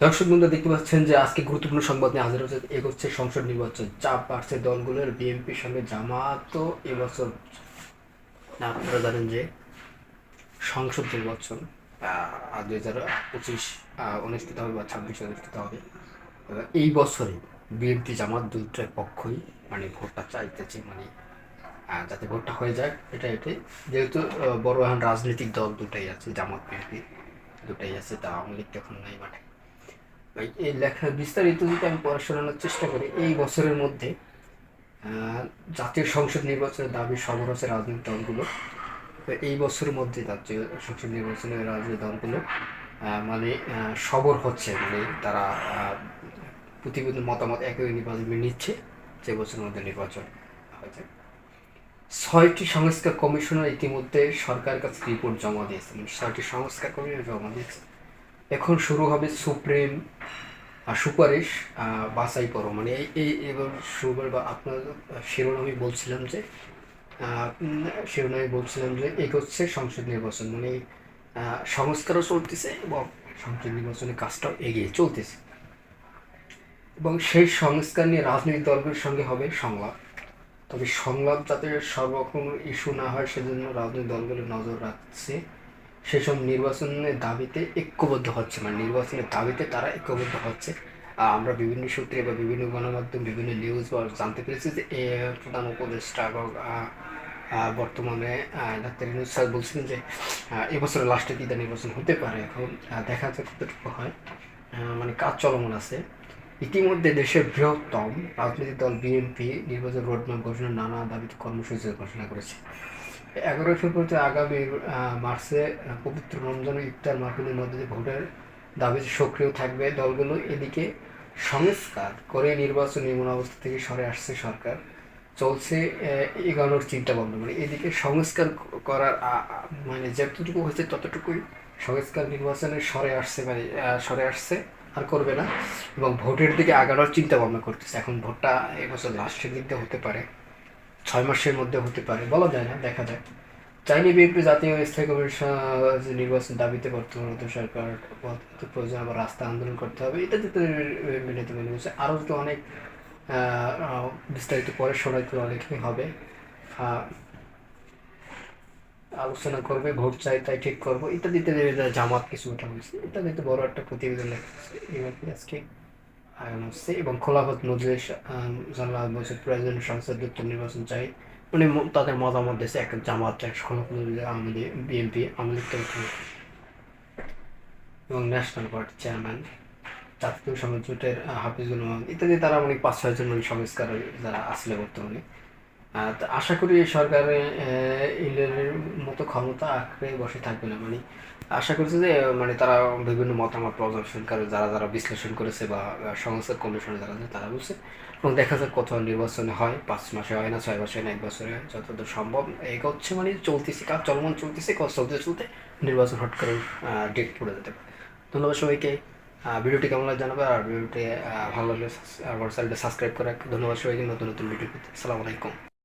দর্শক বন্ধু দেখতে পাচ্ছেন যে আজকে গুরুত্বপূর্ণ সংবাদ নিয়ে হাজির হচ্ছে এগোচ্ছে সংসদ নির্বাচন। চাপ বাড়ছে দলগুলোর বিএনপির সঙ্গে জামাত এবছর আপনারা জানেন যে সংসদ নির্বাচন দুই হাজার পঁচিশ অনুষ্ঠিত হবে বা ছাব্বিশ অনুষ্ঠিত হবে। এই বছরে বিএনপি জামাত দুইটার পক্ষই মানে ভোটটা চাইতেছে মানে যাতে ভোটটা হয়ে যায় এটা এটাই। যেহেতু বড় এখন রাজনৈতিক দল দুটাই আছে জামাত বিএনপি দুটাই আছে তা আওয়ামী লীগ তো এখন নাই ভাই, এই লেখার বিস্তারিত যদি আমি পড়া শোনানোর চেষ্টা করি, এই বছরের মধ্যে জাতীয় সংসদ নির্বাচনের দাবি সবর হচ্ছে রাজনৈতিক দলগুলো। এই বছরের মধ্যে জাতীয় সংসদ নির্বাচনের রাজনৈতিক দলগুলো মানে সবর হচ্ছে মানে তারা প্রতিবেদন, মতামত একই নির্বাচন নিচ্ছে, যে বছরের মধ্যে নির্বাচন হয়েছে। ছয়টি সংস্কার কমিশনার ইতিমধ্যে সরকারের কাছে রিপোর্ট জমা দিয়েছে মানে ছয়টি সংস্কার কমিশন জমা দিয়েছে। এখন শুরু হবে সুপ্রিম সুপারিশ বাছাই পর্ব। মানে এই এবার সুপার বা আপনার শিরোনামে বলছিলাম যে শিরোনামে বলছিলাম যে এগোচ্ছে সংসদ নির্বাচন। মানে সংস্কারও চলতেছে এবং সংসদ নির্বাচনের কাজটাও এগিয়ে চলতেছে। এবং সেই সংস্কার নিয়ে রাজনৈতিক দলগুলোর সঙ্গে হবে সংলাপ। তবে সংলাপ যাতে সর্বরকম ইস্যু না হয়, সেজন্য রাজনৈতিক দলগুলো নজর রাখছে। সেসব নির্বাচনের দাবিতে ঐক্যবদ্ধ হচ্ছে। মানে নির্বাচনের দাবিতে তারা ঐক্যবদ্ধ হচ্ছে। আমরা বিভিন্ন সূত্রে বা বিভিন্ন গণমাধ্যম বিভিন্ন নিউজ বা জানতে পেরেছি যে প্রধান উপদেষ্টা বর্তমানে ডাক্তার ইউনুস স্যার বলছেন যে আহ, এবছরের লাস্টের দিকে নির্বাচন হতে পারে। এখন দেখা যাক কতটুকু হয়। মানে কাজ চলমান আছে। ইতিমধ্যে দেশের বৃহত্তম রাজনৈতিক দল বিএনপি নির্বাচন রোডম্যাপ ঘোষণা নানা দাবিতে কর্মসূচি ঘোষণা করেছে। এগারোই ফেব্রুয়ারিতে আগামী মার্চে পবিত্র রমজান ইফতার মাহফিলের মধ্যে দিয়ে ভোটের দাবিতে সক্রিয় থাকবে দলগুলো, এদিকে সংস্কার করে নির্বাচন এমন অবস্থা থেকে সরে আসছে সরকার। চলছে এগানোর চিন্তা ভাবনা। মানে এদিকে সংস্কার করার মানে যতটুকু হয়েছে ততটুকুই সংস্কার নির্বাচনে সরে আসছে মানে সরে আসছে আর করবে না। এবং ভোটের দিকে আগানোর চিন্তা ভাবনা করতেছে। এখন ভোটটা এবছর লাস্টের দিক হতে পারে। ছয় মাসের মধ্যে হতে পারে, বলা যায় না, দেখা যায় চাইলে বিএনপি জাতীয় স্থায়ী কমিশন নির্বাচন দাবিতে বর্তমান সরকার প্রয়োজন আবার রাস্তা আন্দোলন করতে হবে, এটা দিতে মেনে নিচ্ছে আরও তো অনেক বিস্তারিত পরে শোনাইতে অনেকই হবে। আলোচনা করবে, ভোট চাই তাই ঠিক করব, ইত্যাদি ইত্যাদি, জামাত কিছু ওঠা হয়েছে। ইত্যাদিতে বড় একটা প্রতিবেদন লেখা হয়েছে আজকে। আয়োজন এবং খোলাফত বলছে, প্রেসিডেন্ট নির্বাচন চাই। মানে তাদের মতামত দিয়েছে এক জামাত এক খোলাফত বিএনপি এবং ন্যাশনাল পার্টি চেয়ারম্যান, জাতীয় সংসদ জোটের হাফিজুল ইত্যাদি, তারা মানে পাঁচ, ছয় জন মানে সংস্কার যারা আসলে বর্তমানে। আশা করি এই সরকারে ইংল্যান্ডের মতো ক্ষমতা আঁকড়ে বসে থাকবে না। মানে আশা করছি যে মানে তারা বিভিন্ন মতামত প্রদর্শন করে যারা যারা বিশ্লেষণ করেছে বা আহ, সংস্কার কমিশনে যারা আছে তারা বলছে। এবং দেখা যাক কত নির্বাচনে হয় পাঁচ মাসে হয় না ছয় মাসে না এক বছরে হয় যতদূর সম্ভব এগোচ্ছে মানে চলতেছে কাজ চলমান চলতেছে কাজ চলতে চলতে নির্বাচন হট করে ডেট পড়ে যেতে পারে। ধন্যবাদ সবাইকে। ভিডিওটি কেমন লাগে জানাবে আর ভিডিওটি ভালো লাগলে আমার চ্যানেলটা সাবস্ক্রাইব করে ধন্যবাদ সবাইকে নতুন নতুন ভিডিও পেতে। আসসালামু আলাইকুম।